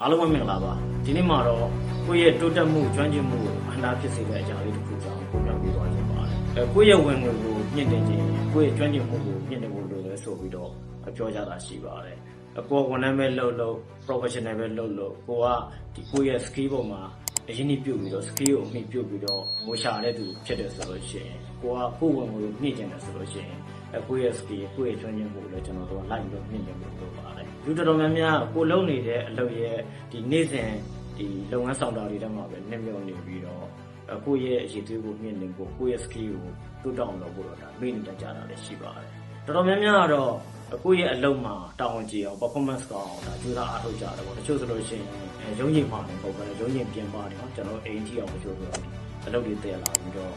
အားလုံးပဲမင်္ဂလာပါဒီနေ့မှာတော့ကိုယ့်ရဲ့တိုးတက်မှုကျွမ်းကျင်မှုကိုအန္တရာယ်ဖြစ်စေတဲ့အကြောင်းလေးတစ်ခုကြောင့်ပုံပြပေးသွားခြင်းပါတယ်အဲကိုယ့်ရဲ့ဝင်ငွေကိုမြင့်တင်ခြင်းကိုယ့်ရဲ့ကျွမ်းကျင်မှုကိုမြင့်တင်ဖို့လိုတယ်ဆိုပြီးတော့ပြောကြတာရှိပါတယ်အကိုကဝန်ထမ်းပဲလုပ်လို့ professional ပဲလုပ်လို့ကိုကဒီကိုယ့်ရဲ့ skill ပေါ်မှာအရင်နှိပြုတ်ပြီးတော့ skill ကိုအမိပြုတ်ပြီးတော့ငိုရှာတဲ့သူဖြစ်တယ်ဆိုလို့ရှိရင်ကိုကကိုယ့်ဝင်ငွေကိုမြင့်တင်တယ်ဆိုလို့ရှိရင် အကိုရဲ့ skill ကိုယ့်ရဲ့ကျွမ်းကျင်မှုကိုလည်းကျွန်တော်တို့ကလိုက်ပြီးတော့မြင့်တင်ဖို့လိုပါတယ်လူတော်တော်များများကိုလုံးနေတဲ့အလုပ်ရဲ့ဒီနေ့စဉ်ဒီလုပ်ငန်းဆောင်တာတွေထဲမှာပဲနှိမ့်မြုံနေပြီးတော့အကိုရဲ့အရေးသွေးကိုမြင့်တင်ဖို့ကိုယ့်ရဲ့ skill ကိုတိုးတောင်းလုပ်ဖို့တော့ဒါမေ့နေတတ်ကြတာလည်းရှိပါတယ်တော်တော်များများကတော့ကိုယ့်ရဲ့အလုပ်မှာတာဝန်ကျေအောင် performance ကောင်းအောင်ဒါကြိုးစားအားထုတ်ကြတယ်ပေါ့တချို့ဆိုလို့ရှိရင်အဲရုံးရင်မှာနေပေါ့ဗျာရုံးရင်ပြင်ပနေတော့ကျွန်တော်အိမ်ကြီးအောင်မချိုးဆိုတော့အလုပ်တွေတည်လာပြီးတော့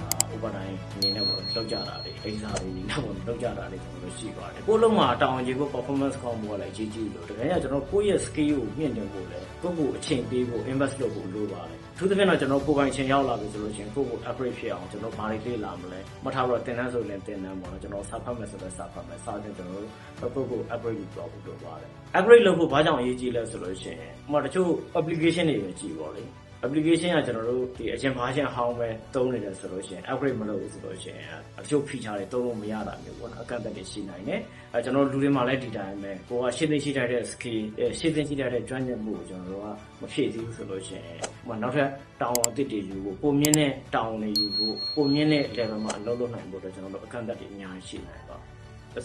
ဒါ overtime အနေနဲ့ပေါ့လောက်ကြတာတွေအိမ်စားတွေနောက်ပေါ့လောက်ကြတာတွေကျွန်တော်ရှိပါတယ်ကိုယ့်လုံးမှာတာဝန်ကျေကို performance ကောင်းဖို့လည်းအကြီးကြီးလို့တကယ်ကကျွန်တော်ကိုယ့်ရဲ့ skill ကိုမြင့်တင်ဖို့လည်းကိုယ့်ကိုအချိန်ပေးဖို့ invest လုပ်ဖို့လိုပါတယ်အထူးသဖြင့်တော့ကျွန်တော်ကိုယ်ပိုင်ချိန်ရောက်လာပြီဆိုလို့ရှိရင်ကိုယ့်ကို upgrade ဖြစ်အောင်ကျွန်တော်ဘာတွေလေ့လာမလဲမထားတော့တင်တန်းဆိုရင်တင်တန်းပေါ့နော်ကျွန်တော်စာဖတ်မယ်ဆိုတော့စာဖတ်မယ်စာတင်ကျွန်တော်တို့ကိုယ့်ကို upgrade လုပ်ဖို့လိုပါတယ် upgrade လုပ်ဖို့ဘာကြောင့်အရေးကြီးလဲဆိုလို့ရှိရင်ဟိုမှာတချို့ application တွေပဲကြည့်ပါလေ application ကကျွန်တော်တို့ဒီအရင် version ဟောင်းပဲသုံးနေတယ်ဆိုလို့ရှိရင် upgrade မလုပ်ဘူးဆိုလို့ရှိရင်အချို့ feature တွေသုံးလို့မရတာမျိုးပေါ့နော်အကန့်အသတ်တွေရှိနိုင်တယ်အဲကျွန်တော်တို့လူတွေမှာလည်းဒီတိုင်းပဲကိုကရှင်းသိရှိထားတဲ့ skill ရှင်းသိရှိထားတဲ့ကျွမ်းကျင်မှုကိုကျွန်တော်တို့ကမဖြည့်သေးဘူးဆိုလို့ရှိရင်ဟိုနောက်ထပ်တောင်းအသစ်တွေယူဖို့ပုံမြင့်တဲ့တောင်းတွေယူဖို့ပုံမြင့်တဲ့ level မှာအလုပ်လုပ်နိုင်ဖို့တော့ကျွန်တော်တို့အကန့်အသတ်တွေအများကြီးရှိနိုင်ပါ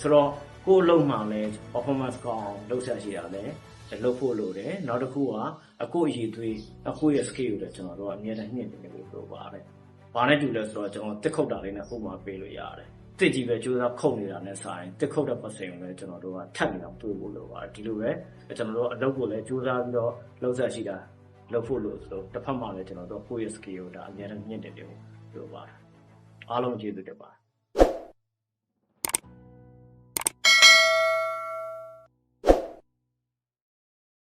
ဆိုတော့ကိုယ်အလုံးမှလည်း performance ကောင်းအောင်လုပ်ဆက်ရှိရတယ် လုပ်ဖို့လိုတယ်နောက်တစ်ခုကအကိုအည်သွေးအကိုရဲ့ skill ကိုလည်းကျွန်တော်တို့ကအမြဲတမ်းညှင့်နေလို့ပြောပါတယ်။ဘာနဲ့တူလဲဆိုတော့ကျွန်တော်တက်ခုတ်တာလေးနဲ့ဥပမာပေးလို့ရတယ်။တစ်ကြီးပဲကြိုးစားခုတ်နေတာနဲ့စာရင်တက်ခုတ်တဲ့ပတ်စင်ကိုလည်းကျွန်တော်တို့ကထပ်နေအောင်တွေးဖို့လိုပါတယ်။ဒီလိုပဲကျွန်တော်တို့အလုပ်ကိုလည်းကြိုးစားပြီးတော့လုပ်ဆက်ရှိတာလုပ်ဖို့လို့ဆိုတော့တစ်ဖက်မှာလည်းကျွန်တော်တို့ကိုယ့်ရဲ့ skill ကိုဒါအမြဲတမ်းညှင့်တယ်လို့ပြောပါတယ်။အားလုံးကျေးဇူးတင်ပါတယ်